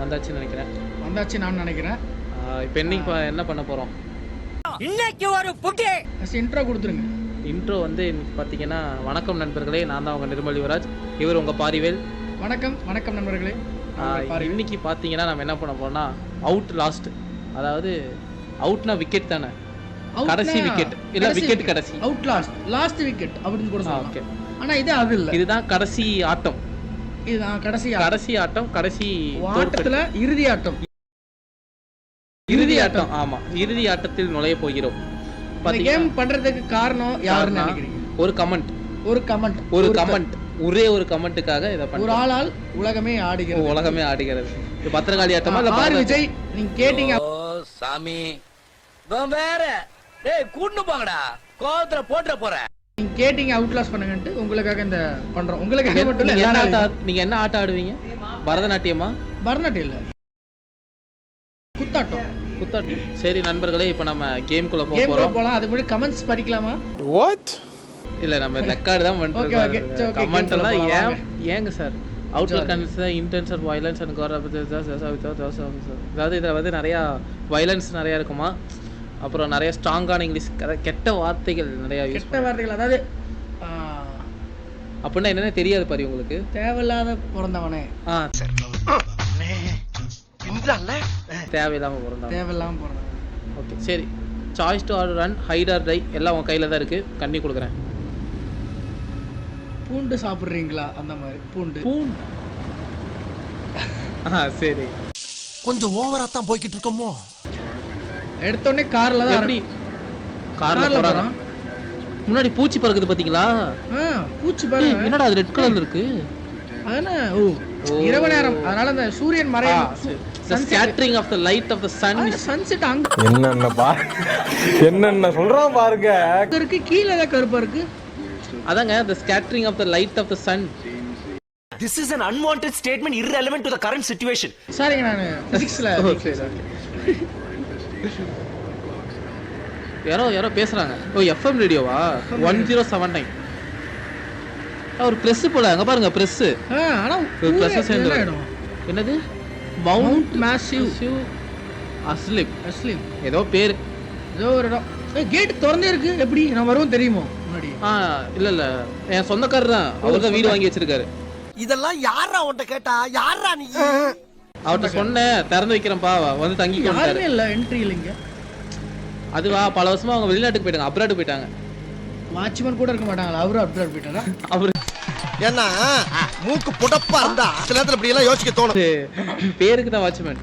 வந்தாச்சுன்னு நினைக்கிறேன். வந்தாச்சு நான் நினைக்கிறேன். இப்போ இன்னைக்கு ப- என்ன பண்ண போகிறோம் ஃபஸ்ட் இன்ட்ரோ கொடுத்துருங்க. இன்ட்ரோ வந்து இன்னைக்கு பார்த்தீங்கன்னா வணக்கம் நண்பர்களே நான் தான் உங்கள் நிர்மல் யுவராஜ். இவர் உங்கள் பாரிவேல். வணக்கம் வணக்கம் நண்பர்களே. இன்னைக்கு பார்த்தீங்கன்னா நம்ம என்ன பண்ண போறோம்னா அவுட் லாஸ்ட் அதாவது அவுட்னா விக்கெட் தானே? கடைசி wicket. இல்ல, wicket கடைசி. அவுட் லாஸ்ட் லாஸ்ட் விக்கெட் அப்படின்னு கூட சொல்லலாம். ஓகே ஆனா இது அது இல்ல. இதுதான் கடைசி ஆட்டம். இதுதான் கடைசி. கடைசி ஆட்டம் கடைசி ஆட்டத்துல இறுதி ஆட்டம். இறுதி ஆட்டம் ஆமா. இறுதி ஆட்டத்தில் நுழைய போகிறோம். கேம் பண்றதுக்கு காரணம் யாருன்னு நினைக்கிறீங்க? ஒரு கமெண்ட் ஒரு கமெண்ட் ஒரு கமெண்ட் ஒரே ஒரு கமெண்ட்டுக்காக இதை ஒரு ஆளால் உலகமே ஆடுகிறது. உலகமே ஆடுகிறது. இது பத்திரகாளி ஆட்டமா இல்ல பரத- விஜய் நீங்க கேட்டீங்க. ஓ சாமி. வேற. டேய் கூட்டு போங்கடா. கோவத்துல போட்டுற போறேன். நீங்க கேட்டீங்க அவுட் லாஸ் பண்ணுங்கன்ட்டு உங்களுக்காக இந்த பண்றோம். உங்களுக்காக மட்டும் இல்ல நீங்க என்ன ஆட்டம் நீங்க என்ன ஆட்டம் ஆடுவீங்க? பரதநாட்டியமா? பரதநாட்டியம் இல்ல. குத்தாட்டம். குத்தாட்டம். சரி நண்பர்களே இப்போ நம்ம கேம்குள்ள போக போறோம். போலாம். அதுக்கு முன்னாடி கமெண்ட்ஸ் படிக்கலாமா? இல்ல நம்ம ரெக்கார்டு தான் okay, கமெண்ட் எல்லாம் ஏன் ஏங்க sir? Outlook cons intense of violence and gore அதாவது இதில் வந்து நிறையா வயலன்ஸ் நிறையா இருக்குமா? அப்புறம் நிறைய ஸ்ட்ராங்கான இங்கிலீஷ் அதாவது கெட்ட வார்த்தைகள் நிறையா யூஸ் கெட்ட வார்த்தைகள் அதாவது அப்படின்னா என்னன்னு தெரியாது பாரு உங்களுக்கு தேவையில்லாத பிறந்தவனே. ஆ. தேவையில்லாம பிறந்தான் தேவையில்லாம பிறந்தவன். ஓகே சரி. Choice to order run hide or die எல்லாம் உங்க கையில தான் இருக்கு. கண்ணி கொடுக்குறேன். பூண்டு சாப்பிடுறீங்களா? அந்த மாதிரி பூண்டு. பூன் ஆ சரி. கொஞ்சம் ஓவரா தான் போய்கிட்டு இருக்கோமோ? எடுத்தோடனே கார்ல தான் எப்படி? கார்ல போறோம் முன்னாடி பூச்சி பறக்குது பாத்தீங்களா? ஆ, பூச்சி பாருங்க. என்னடா அது? ரெட் கலர்ல இருக்கு. அதானே? ஓ இரவு நேரம். அதனால அந்த சூரியன் மறையும் the scattering of the light of the sun is sunset அங்க என்னென்ன பா என்னென்ன சொல்றான் பாருங்க. இருக்கு கீழே தான் கருப்பா இருக்கு. அதாங்க the scattering of the light of the sun. This is an unwanted statement irrelevant to the current situation. சாரிங்க நான் பிசிக்ஸ்ல யாரோ யாரோ பேசுறாங்க. ஓ எஃப்எம் ரேடியோவா ஒன் ஜீரோ செவன் நைன் ஒரு ப்ரெஸ் போல அங்க பாருங்க ப்ரெஸ் ஆனா ஒரு ஊரே ப்ரெஸ் சேர்ந்து என்னது? மவுண்ட் மேசிவ் சிவ் அஸ்லிப் அஸ்லீம் ஏதோ பேர். ஏதோ ஒரு இடம். கேட் திறந்தே இருக்கு. எப்படி? நான் வருவோம் தெரியுமோ? முன்னாடி. ஆ இல்ல இல்ல. என் சொந்தக்காரர் தான். அவர் தான் வீடு வாங்கி வச்சிருக்காரு. இதெல்லாம் யாரா உன்ட்ட கேட்டா? யாரா நீ? அவர்கிட்ட சொன்னேன் திறந்து வைக்கிறேன்ப்பா வந்து தங்கிக்கொண்டாரு யாருமே இல்ல என்ட்ரி இல்லைங்க அதுவா பல வருஷமா அவங்க வெளிநாட்டுக்கு போயிட்டாங்க அப்ராடு போயிட்டாங்க. வாட்ச்மேன் கூட இருக்க மாட்டாங்களா? அவரும் அப்டேட் போயிட்டாரா? அவரு ஏன்னா மூக்கு புடப்பா இருந்தா சில நேரத்துல இப்படி எல்லாம் யோசிக்க தோணும். பேருக்கு தான் வாட்ச்மேன்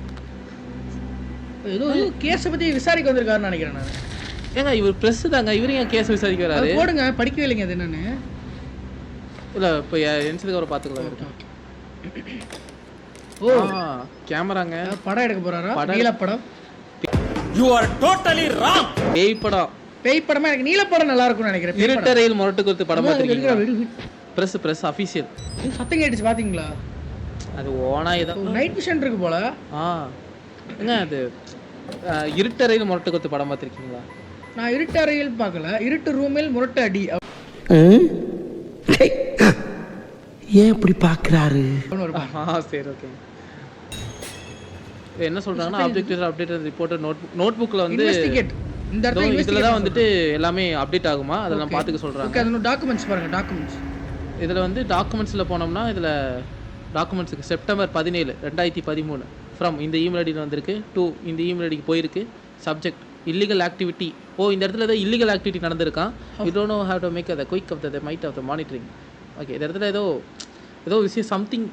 ஏதோ கேஸ பத்தி விசாரிக்க வந்திருக்காருன்னு நினைக்கிறேன் நான். ஏங்க இவர் பிரஸ் தாங்க இவரு ஏன் கேஸ் விசாரிக்க வராரு? அது போடுங்க படிக்கவே இல்லைங்க அது என்னன்னு. இல்ல இப்போ என்சதுக்கு அவரை பாத்துக்கலாம். இருக்கு. ஓ. ஆ. கேமராங்க. படம் எடுக்க போறாரா. நீல படம் யூ ஆர் டோட்டலி ராங் பேய் படம். பேய் படமா? எனக்கு நீல படம். நல்லா இருக்கும்னு நினைக்கிறேன். இருட்டறையில் முரட்டு கொடுத்து படம் விடு. பிரஸ் பிரஸ் அஃபீஷியல் இது சத்தம் கேட்டுச்சு பாத்தீங்களா? அது ஓனா இதான் நைட் விஷன் இருக்கு போல. ஆ. ஏங்க அது? இருட்டறையில் முரட்டு கொடுத்து படம் பார்த்துருக்கீங்களா? நான் இருட்டு அறையில் பார்க்கல. இருட்டு ரூமில் முரட்டு அடி. ஏன் இப்படி. ஆ சரி ஓகே என்ன சொல்றாங்கன்னா update update report note note புக்ல வந்து. இந்த இடத்துல இதுல தான் வந்துட்டு எல்லாமே அப்டேட் ஆகுமா? அதெல்லாம் Okay. பார்த்துக்க ஓகே சொல்றாங்க அது டாக்குமெண்ட்ஸ் பாருங்க டாக்குமெண்ட்ஸ் இதுல வந்து டாக்குமெண்ட்ஸ்ல போனோம்னா இதுல டாக்குமெண்ட்ஸுக்கு செப்டம்பர் பதினேழு ரெண்டாயிரத்தி பதிமூணு. ஃப்ரம் இந்த இமெயில் ஐடியில் வந்திருக்கு. டூ இந்த இமெயில் ஐடிக்கு போயிருக்கு. சப்ஜெக்ட் இல்லீகல் ஆக்டிவிட்டி ஓ இந்த இடத்துல ஏதோ illegal activity நடந்திருக்கான். You don't know have to make the quick of the might of the monitoring okay இந்த இடத்துல ஏதோ ஏதோ விஷயம் சம்திங்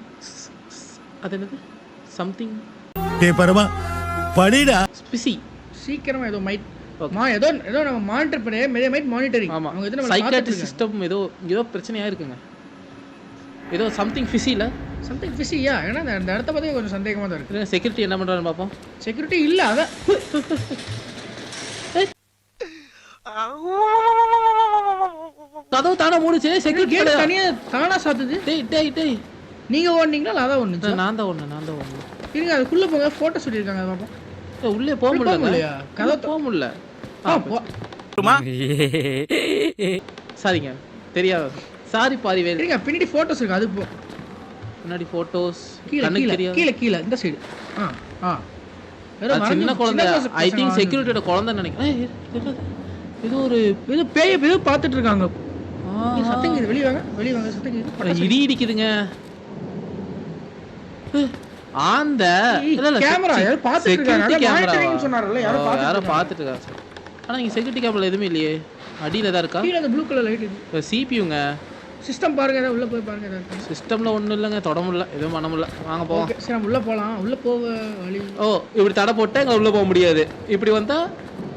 அது என்னது? சம்திங் டேய் பரமா. படிடா ஸ்பிசி சீக்கிரமா ஏதோ மைட். மா ஏதோ ஏதோ நம்ம மானிட்டர் பண்ணி மெரிய மைட் மானிட்டரிங் ஆமா. அவங்க எது நம்ம சைக்காட்ரி சிஸ்டம் ஏதோ ஏதோ பிரச்சனையா இருக்குங்க. ஏதோ சம்திங் ஃபிசியில் சம்திங் ஃபிஷியா ஏன்னா இந்த- இந்த இடத்த பத்தி கொஞ்சம் சந்தேகமா தான் இருக்கு. செக்யூரிட்டி என்ன பண்றாருன்னு பார்ப்போம். செக்யூரிட்டி இல்ல அதான். கதவு தானே மூடுச்சு? செக்யூரிட்டி கேட் தனியா தானா சாத்துது? டேய் டேய் டேய். நீங்க ஓடுனீங்களா இல்ல அதான் ஒண்ணு நான் தான் ஒண்ணு நான் தான் ஒண்ணு இருங்க அதுக்குள்ள போங்க. போட்டோ சொல்லிருக்காங்க அதை பார்ப்போம் உள்ளே போக முடியல முடியலையா? கதவு கதவு போக முடியல. சரிங்க தெரியாது. சாரி பாரிவேல் இருங்க பின்னாடி போட்டோஸ் இருக்கு அது போ. முன்னாடி ஃபோட்டோஸ் கீழே கீழே கீழே கீழே இந்த சைடு ஆ ஆ. சின்ன குழந்தை. ஐ திங்க் செக்யூரிட்டியோட குழந்தைன்னு நினைக்கிறேன். இது- இது ஒரு ஏதோ பேய ஏதோ பார்த்துட்டு இருக்காங்க. சத்தம் வெளிய வாங்க வெளிய வாங்க சத்தம் இடி இடிக்குதுங்க. ஆந்த செக்- யாரோ security இருக்காங்க. யாரோ ஓ, பார்த்துட்டு யாரோ இருக்காங்க. சார் ஆனா இங்க செக்யூரிட்டி கேமரா எதுவுமே இல்லையே. அடியில தான் இருக்கா? கீழே அந்த ப்ளூ கலர் லைட் இருக்கு. சிபியூங்க சிஸ்டம் பாருங்க ஏதாவது உள்ள போய் பாருங்க ஏதாவது. சிஸ்டம்ல ஒண்ணும் இல்லைங்க தொட முடியல எதுவும் பண்ண முடியல. வாங்க போவோம். சரி நம்ம உள்ள போலாம். உள்ள போக வழி ஓ இப்படி தடை போட்டா எங்க உள்ள போக முடியாது. இப்படி வந்தா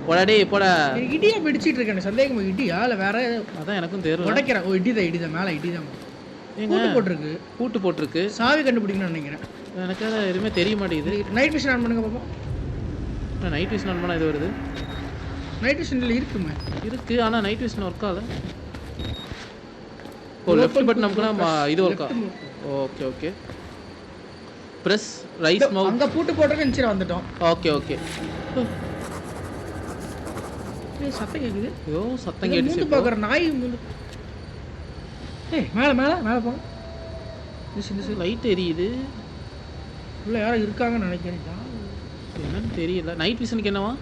உடனே போட. இடியா பிடிச்சிட்டு இருக்கேன் சந்தேகம் இடியா? இல்ல வேற அதான் எனக்கும் தெரியல. உடைக்கிறேன். ஓ இடிதான் இடிதான் மேல இடிதான். ஏங்க பூட்டு போட்டிருக்கு. பூட்டு போட்டிருக்கு. சாவி கண்டுபிடிக்கணும்னு நினைக்கிறேன். எனக்கு அது எதுவுமே தெரிய மாட்டேங்குது. நைட் விஷன் ஆன் பண்ணுங்க பாப்போம். நைட் விஷன் ஆன் பண்ணா இது வருது? நைட் விஷன்ல இருக்குமே. இருக்கு ஆனா நைட் விஷன் ஒர்க் ஆகல. ஓ லெஃப்ட் பட்டன் நமக்குனா இது ஒர்க் ஆகும் okay okay press rice mouth அங்க பூட்டு போட்டிருக்கேன் சரி வந்துட்டோம். ஓகே ஓகே சத்தம் கேக்குது. ஐயோ சத்தம் கேட்டுச்சு. பாக்குற நாய் ஏய் மேல மேல மேல போங்க இந்த சின்ன லைட் எரியுது. உள்ள யாரும் இருக்காங்கன்னு நினைக்கிறேன். என்னன்னு தெரியல. நைட் விஷனுக்கு என்னவா?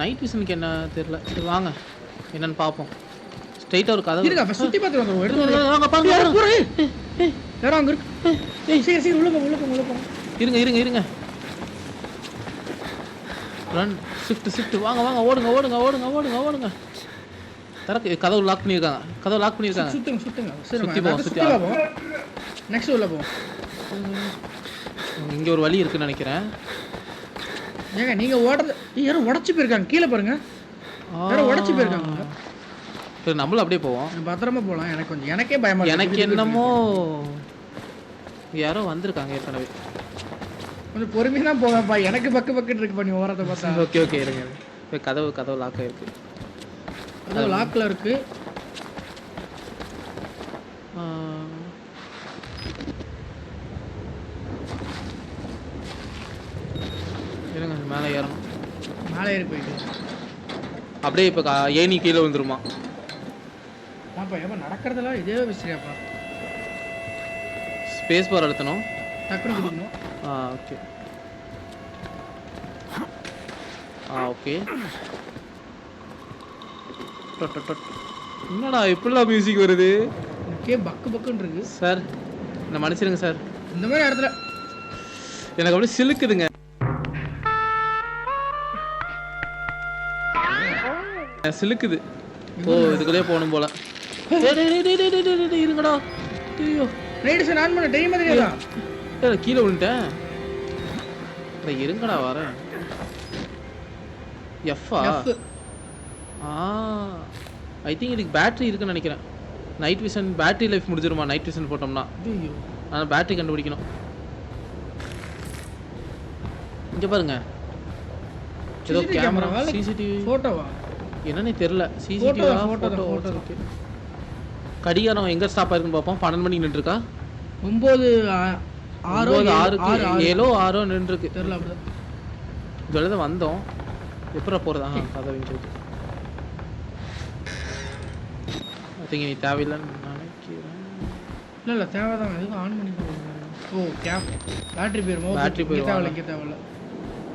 நைட் விஷனுக்கு என்ன தெரியல. சரி வாங்க. என்னன்னு பார்ப்போம். ஸ்ட்ரைட்டாக ஒரு கதை இருங்க அப்ப சுத்தி பார்த்து வந்துருவோம். எடுத்து வாங்க பாருங்க யாரோ? பாருங்க. போறேன் யாரோ அங்க இருக்கு. ஏய் சரி சரி உள்ள போங்க உள்ள போங்க உள்ள போங்க இருங்க இருங்க இருங்க. ரன் ஷிஃப்ட் ஷிஃப்ட் வாங்க வாங்க ஓடுங்க ஓடுங்க ஓடுங்க ஓடுங்க ஓடுங்க. திறக்கு கதவு லாக் பண்ணியிருக்காங்க. கதவு லாக் பண்ணியிருக்காங்க. சுத்துங்க சுத்துங்க. சரி சுத்தி போவோம், சுத்தி போவோம். நெக்ஸ்ட் உள்ள போவோம். இங்கே ஒரு வழி இருக்குன்னு நினைக்கிறேன். ஏங்க நீங்க ஓடுறது ஏய், யாரோ உடைச்சு போயிருக்காங்க. கீழே பாருங்க. யாரோ உடைச்சு போயிருக்காங்க. சரி நம்மளும் அப்படியே போவோம். பத்திரமா போலாம். எனக்கு கொஞ்சம் எனக்கே பயமா எனக்கு என்னமோ யாரோ வந்திருக்காங்க ஏற்கனவே. கொஞ்சம் பொறுமையா தான் போவேன்ப்பா எனக்கு பக்கு பக்குன்னு இருக்கு பண்ணி ஓரத்தை பார்த்தா. ஓகே ஓகே இருங்க. இப்ப கதவு கதவு லாக் ஆயிருக்கு. அது லாக்ல இருக்கு. இருங்க மேலே ஏறணும். மேலே ஏறி போயிட்டு. அப்படியே இப்போ ஏணி கீழே வந்துருமா ஆப்பா ஏப்பா நடக்கிறதெல்லாம் இதே விஷயப்பா ஸ்பேஸ் பார் அழுத்தணும். டக்குனு குதிக்கணும். ஆ ஓகே ஆ ஓகே. என்னடா இப்படிலாம் மியூசிக் வருது? எனக்கே பக்கு பக்குன்னு இருக்கு. சார் என்ன மன்னிச்சிருங்க சார் இந்த மாதிரி இடத்துல. எனக்கு அப்படியே சிலுக்குதுங்க. சிலுக்குது. ஓ இதுக்குள்ளே போகணும் போல. இருங்கடா. ஐயோ. நைட்டு சார் ஆன் பண்ண டைம் ஏய், கீழே விழுந்துட்டேன். இருங்கடா வரேன். எஃப்ஆ. ஆ? ஐ திங்க் இதுக்கு பேட்டரி இருக்குன்னு நினைக்கிறேன். நைட் விஷன் பேட்டரி லைஃப் முடிஞ்சிருமா? நைட் விஷன் போட்டோம்னா. ஆனால் பேட்டரி கண்டுபிடிக்கணும். இங்க பாருங்க. ஏதோ கேமரா? சிசிடிவி போட்டோவா என்னன்னே தெரியல. சிசிடிவி photo ஃபோட்டோ தான். கடிகாரம் எங்க ஸ்டாப் ஆயிருக்குன்னு பார்ப்போம். பன்னெண்டு மணிக்கு நின்றுருக்கா? ஒன்பது ஆறோ ஏழு- ஆறு ஏழோ ஆறோ நின்றுருக்கு. தெரியல அப்படிதான் இதோட தான் வந்தோம். எப்படா போகிறதா கதை இருக்கு அதிங்க நீ தேவையில்லைன்னு நினைக்கிறேன். இல்ல இல்ல தேவைதான். எதுவும் ஆன் பண்ணி. ஓ கேப். பேட்டரி போயிருமோ? தேவையில்ல இங்கே தேவையில்ல.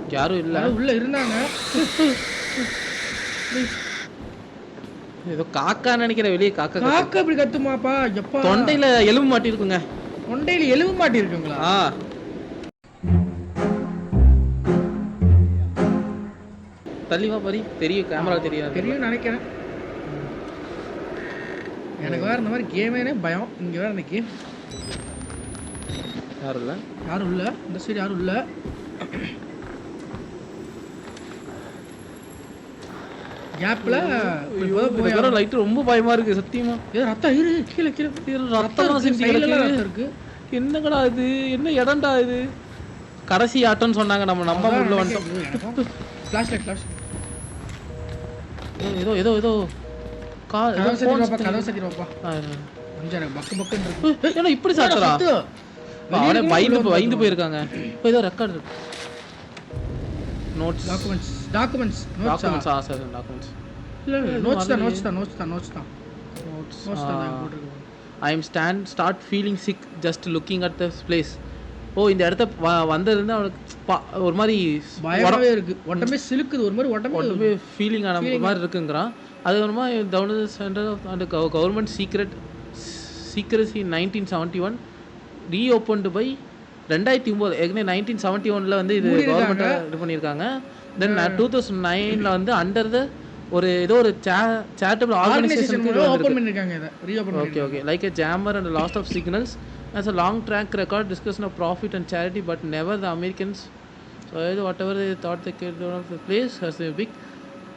யாரும் இல்லை. உள்ள இருந்தாங்க. ஏதோ காக்கா நினைக்கிறேன் வெளியே காக்கா. காக்கா இப்படி கத்துமாப்பா. எப்பா? தொண்டையில எலும்பு மாட்டிருக்குங்க. தொண்டையில எலும்பு மாட்டி இருக்குங்களா ஆ. தள்ளி வா பரி தெரியும் கேமரா தெரியாது. தெரியும் நினைக்கிறேன். எனக்கு வேற இந்த மாதிரி கேமேனே பயம். இங்க வேற கேம் யாரும் இல்லை? யாரும் இல்ல. இந்த சைடு யாரும் இல்ல. கேப்ல போய் லைட் ரொம்ப பயமா இருக்கு சத்தியமா. ஏதோ ரத்தம் இரு கீழே கீழே. ரத்தம் இருக்கு என்னங்கடா இது? என்ன இடம்டா இது? கடைசி ஆட்டம்னு சொன்னாங்க நம்ம நம்ப உள்ள வந்துட்டோம். ஃபிளாஷ் லைட் ஃபிளாஷ் ஏதோ ஏதோ ஏதோ. கா ஏதோ சத்திரப்பா கதவு சுத்தி- சத்திரப்பா. கொஞ்சம் எனக்கு பக்கு பக்குன்னு இருக்கு. ஏன்னா இப்படி சாத்துறா. அவனே பயந்து பயந்து போயிருக்காங்க. இப்போ ஏதோ ரெக்கார்ட் இருக்கு. நோட்ஸ் டாக்குமெண்ட்ஸ் டாக்குமெண்ட்ஸ் டாக்குமெண்ட்ஸ் ஆ சார் டாக்குமெண்ட்ஸ் இல்லை நோட்ஸ் தான் நோட்ஸ் தான் நோட்ஸ் தான் நோட்ஸ் தான். நோட்ஸ் தான். போட்டிருக்கோம் I am stand start feeling sick just looking at the place ஓ இந்த இடத்த வந்ததுலேருந்து அவனுக்கு ஒரு மாதிரி பயமாவே இருக்கு. உடம்பே சிலுக்குது ஒரு மாதிரி உடம்பே உடம்பு ஃபீலிங் ஆன மாதிரி இருக்குங்கிறான். அது ஒருமா down centre of and government secret secrecy nineteen seventy one reopened by ரெண்டாயிரத்தி ஒம்பது ஏற்கனவே நைன்டீன் செவன்ட்டி ஒனில் வந்து இது கவர்மெண்ட் இது பண்ணியிருக்காங்க தென் டூ தௌசண்ட் நைனில் வந்து அண்டர் த ஒரு ஏதோ ஒரு சேரிட்டபிள் ஆர்கனைசேஷன் இதை a jammer and a loss of signals as a long track record discussion of profit and charity, but never the Americans. So either whatever they thought they could do of the place has a big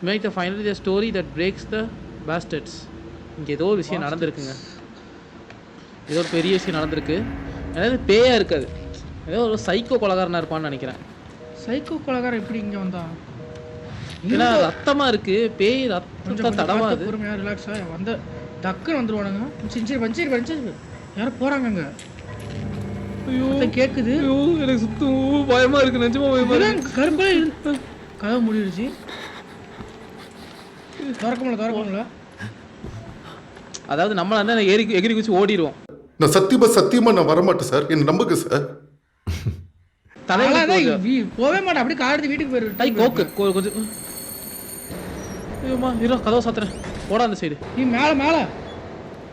make the finally the story that breaks the bastards. இங்கே ஏதோ ஒரு விஷயம் நடந்திருக்குங்க ஏதோ ஒரு பெரிய விஷயம் நடந்திருக்கு அதாவது பேயா இருக்காது ஏதோ ஒரு சைக்கோ கொலகாரனா இருப்பான்னு நினைக்கிறேன். சைக்கோ கொலகாரன் எப்படி இங்க வந்தா? ஏன்னா ரத்தமா இருக்கு பேய் கொஞ்சம் தடவாது பொறுமையா ரிலாக்ஸா வந்த டக்குன்னு வந்துருவானுங்க. சிஞ்சரி பஞ்சரி பஞ்சரி யாரும் போறாங்க அங்க. ஐயோ சத்தம் கேக்குது. ஐயோ எனக்கு சுத்தம் பயமா இருக்கு நிஜமா பயமா இருக்கு. கருப்பா கதவு மூடிடுச்சு. திறக்க முடியல திறக்க முடியல. அதாவது நம்மள இருந்தா எகிரி எகிரி குச்சி ஓடிடுவோம். நான் சத்தியமா சத்தியமா நான் வரமாட்டேன் சார். என்ன நம்புங்க சார். போவே மாட்டேன். அப்படியே எடுத்து வீட்டுக்கு டை போயிரு கோக்கு கொ- கொஞ்சம். ஐயோமா இரு கதவை சாத்துறேன். போடா அந்த சைடு. நீ மேல மேல.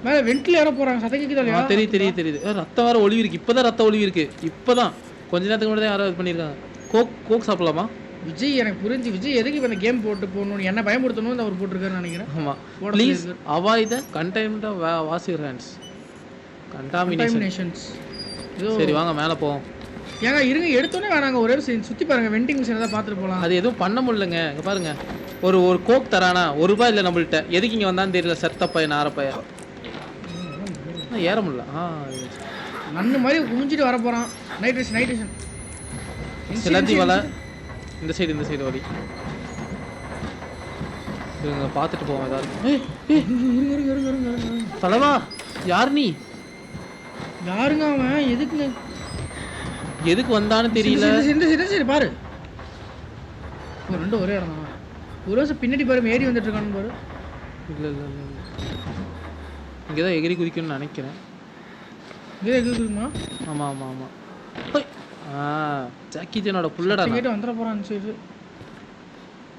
மேல வெண்டில் ஏற போறாங்க. சத்தம் தெரியுது தெரியுது தெரியுது. ஏ, ரத்தம் வேற ஒளிவி இருக்கு இப்பதான் ரத்தம் ஒளிவி இருக்கு இப்பதான். கொஞ்ச நேரத்துக்கு முன்னாடி தான் யாரோ இது பண்ணியிருக்காங்க. கோக் கோக் சாப்பிடலாமா? விஜய் எனக்கு புரிஞ்சு. விஜய் எதுக்கு இப்ப இந்த கேம் போட்டு போகணும் என்ன பயமுறுத்தணும்னு அவர் போட்டிருக்காருன்னு நினைக்கிறேன். ஆமா. போட please. Avoid the containment of wash your hands contamination Contaminations. ஏதோ சரி வாங்க மேலே போவோம். ஏங்க இருங்க எடுத்தோன்னே வேணாங்க ஒரே ஒரு சுத்தி பாருங்க வெண்டிங் மிஷின் ஏதாவது பார்த்துட்டு போலாம் அது எதுவும் பண்ண முடியலங்க. இங்க பாருங்க. ஒரு ஒரு கோக் தரானா ஒரு ரூபாய் இல்லை நம்மள்ட்ட. எதுக்கு இங்கே வந்தான்னு தெரியல செத்த பையன் நார பையன் ஏற முடியல. ஆ நன்னு மாதிரி குமிஞ்சிட்டு வர போறான். நைட்ரேஷன் நைட்ரேஷன் சிலந்தி வலை இந்த சைடு இந்த சைடு வழி இவங்க பார்த்துட்டு போவோம் ஏதாவது. இருங்க இருங்க இருங்க இருங்க இருங்க இருங்க. தலைவா யார் நீ? யாருங்க அவன்? எதுக்குங்க? எதுக்கு வந்தான்னு தெரியல. சரி, சரி, பாரு. ரெண்டும் ஒரே இடம் தான். ஒரு வருஷம் பின்னாடி பாரு ஏறி வந்துட்டு இருக்கான்னு பாரு. இல்லை இல்லை இல்லை இங்கே தான் எகிரி குதிக்கணும்னு நினைக்கிறேன். இதே இருக்குமா ஆமாம் ஆமாம் ஆமாம் ஹோய். ஆ ஜாக்கி ஜானோட புள்ளடா. கேட்டு வந்துட போறான் சரி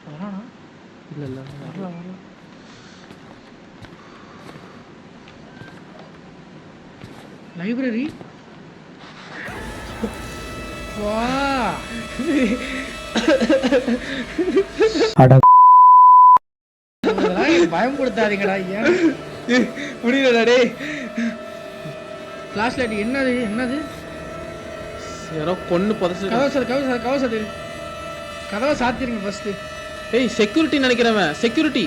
வரானா இல்லை இல்லை வரல வரல லைப்ரரி பயம்படுத்தாதீங்கடா ஏன் முடியலடா டேய். ஃப்ளாஷ் லைட் என்னது என்னது? யாரோ கொன்று புதைச்சு கதவை சாத்து கதவை சாத்து கதவை சாத்து. கதவை சாத்திருங்க ஃபர்ஸ்ட் ஏய் செக்யூரிட்டி நினைக்கிறவன் செக்யூரிட்டி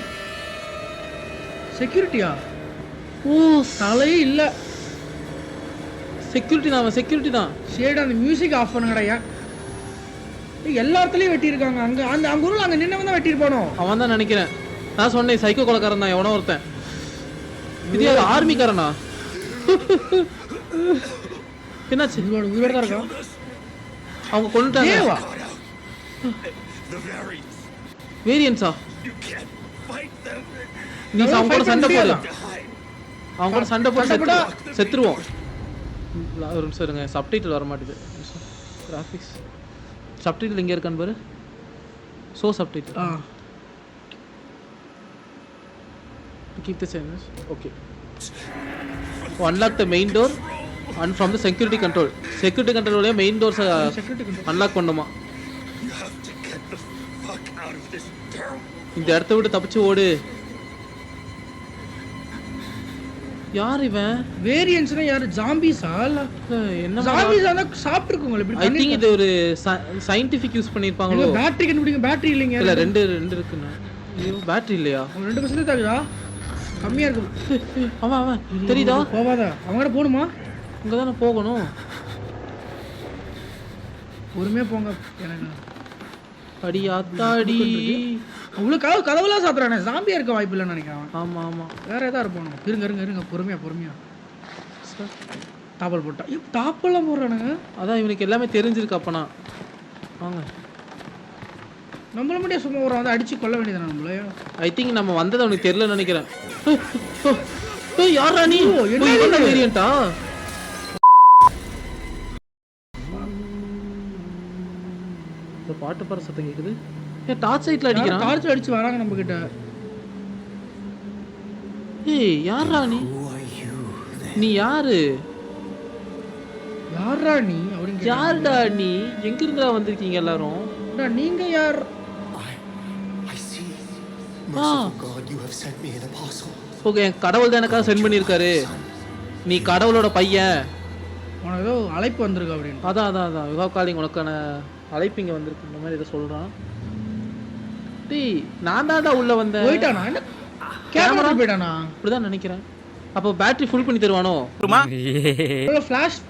செக்யூரிட்டியா ஓ தலையே இல்லை. செக்யூரிட்டி தான் அவன் செக்யூரிட்டி தான். சரி அந்த மியூசிக் ஆஃப் பண்ணுங்கடா எல்லா இடத்துலயும் வெட்டியிருக்காங்க. அங்க அந்த அங்க ஊர்ல அங்க நின்னவன் தான் வெட்டியிருப்பானோ? அவன் தான் நினைக்கிறேன். நான் சொன்னேன் சைக்கோ கொலக்காரன் தான் எவனோ ஒருத்தன். இது யார் ஆர்மிக்காரனா என்னாச்சு? உயிரோட தான் இருக்கான். அவங்க கொண்டுட்டாங்க. வேரியன்ஸா நீ அவங்க கூட சண்டை போடு? அவங்க கூட சண்டை போட்டா? செத்துருவோம். ஒரு நிமிஷம் இருங்க. சப்டைட்டில் வர மாட்டேது கிராஃபிக்ஸ் சப்டைட்டில் இங்கே இருக்கான்னு பாரு. ஸோ சப்டைட்டில் ஆ. Keep the channels okay. To unlock the main door and from the security control. Security control வழியா main doors security control unlock பண்ணுமா? இந்த இடத்த விட்டு தப்பிச்சு ஓடு. யார் இவன்? வேரியன்ஸ்னா யாரு? ஜாம்பிஸா? இல்ல என்ன ஜாம்பிஸ் ஆனா சாப்பிட்டுருக்கோங்க இப்படி ஐ திங்க் இது ஒரு சயின்டிஃபிக் யூஸ் பண்ணிருப்பாங்களோ? பேட்டரி கண்டுபிடிங்க பேட்டரி இல்லைங்க. இல்ல ரெண்டு ரெண்டு இருக்குண்ணா. ஐயோ பேட்டரி இல்லையா? ரெண்டு பர்சன்ட் தாக்குதா? கம்மியா இருக்கு. அவன் அவன். தெரியுதா? போவாதா? அவங்க போகணுமா? இங்க தானே போகணும். பொறுமையா போங்க எனக்கு. அடி ஆத்தாடி அவ்வளோ கதவு கதவுலாம் சாத்துறானே. ஜாம்பியா இருக்க வாய்ப்பு இல்லைன்னு நினைக்கிறேன் அவன். ஆமா ஆமா. வேற ஏதாவது இருப்பானு இருங்க இருங்க இருங்க. பொறுமையா பொறுமையா. தாப்பல் போட்டா. இப்போ தாப்பெல்லாம் போடுறானுங்க. அதான் இவனுக்கு எல்லாமே தெரிஞ்சிருக்கு அப்பனா. வாங்க. நம்மள மட்டும் சும்மா ஒரு வந்து அடிச்சு கொல்ல வேண்டியதானே நம்மள? ஐ திங்க் நம்ம வந்தது அவனுக்கு தெரியலன்னு நினைக்கிறேன். யார்ரா நீ? என்ன? வேரியண்டா இந்த பாட்டு பாட சத்தம் கேக்குது. ஏ டார்ச் லைட்ல அடிக்கிறான். டார்ச் அடிச்சு வராங்க நம்ம கிட்ட ஏய் யார்ரா நீ? நீ யாரு? யாரா நீ? அப்படின்னு. யாருடா நீ? எங்க இருந்துடா வந்திருக்கீங்க எல்லாரும்? டா, நீங்க யார்? ஓகே கடவுள் தான் எனக்காக சென்ட் பண்ணியிருக்காரு. நீ கடவுளோட பையன். உனக்கு ஏதோ அழைப்பு வந்திருக்கு அப்படின்னு. அதான் அதான் அதான். யுகா காலிங் உனக்கான அழைப்பு இங்க வந்திருக்கு. இந்த மாதிரி இதை சொல்றான். டேய் நான் தான்டா உள்ள வந்தேன். போயிட்டானா? என்ன? கேமரா? போயிட்டானா? அப்படிதான் நினைக்கிறேன். அப்போ பேட்டரி ஃபுல் பண்ணி தருவானோ? ஃபிளாஷ்